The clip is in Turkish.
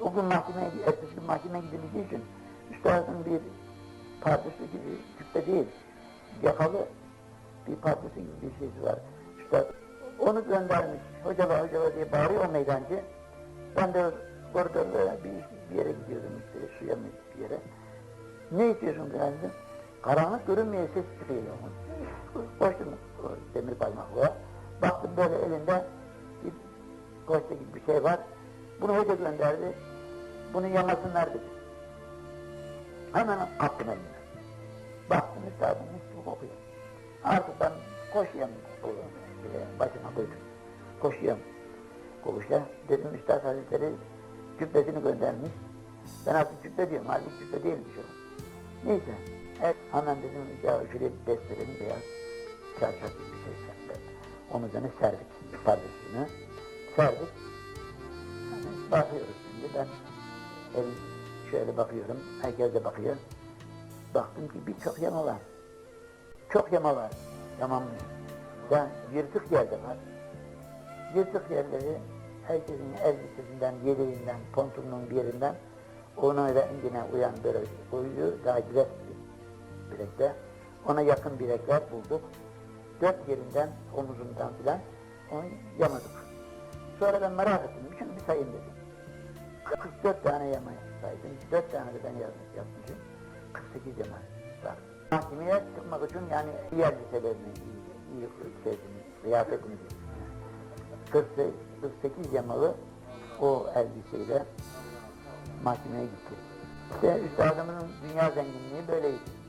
O gün mahkemeye, ertesi gün mahkemeye gidileceği için üstadın bir partisi gibi küpe değil, yakalı bir partisi gibi bir şeysi var. Üstad onu göndermiş, hocala hocala diye bağırıyor o meydancı. Ben de orada bir, bir yere gidiyordum işte, suya mı bir yere. Ne istiyorsun dedim. Karanlık görünmeye ses çıkıyor. Koştum demir parmaklığa. Baktım böyle elinde bir koşta gibi bir şey var. Bunu hoca gönderdi. Bunu yamasınlar dedi. Hemen kaptım eline. Baktım üstadım hiç kokuyor. Artık ben koşuyorum başıma koydum. Koşuyorum. Koğuşa dedim Üstad Hazretleri cübbesini göndermiş. Ben artık cübbe diyorum, halbuki cübbe değilmiş o. Neyse, evet, hemen dedim ya şöyle bir destelerin beyaz çarşaf bir şey serdi. Onun üzerine serdik, pardesüsünü. Serdik. Bakıyoruz şimdi ben şöyle bakıyorum, herkes de bakıyor. Baktım ki birçok yama var. Çok yama var, yamanmış. Ben yırtık yerde var. Yırtık yerleri herkesin elbisesinden, yeleğinden, pontunun bir yerinden ona rengine uyan böyle koyuyor, daha bilek bilekte. Ona yakın bilekler bulduk. Dört yerinden, omuzundan filan onu yamadık. Sonra ben merak ettim, şunu bir sayayım dedim. 44 tane yama saydım. 4 tane de ben yazmış, yapmışım. 48 yama var. Mahkemeye çıkmak için yani iyi elbiselerini, iyi, kıyafetini giymiş. 48, 48 yamalı o elbiseyle mahkemeye gitti. İşte üstadımın dünya zenginliği böyleydi.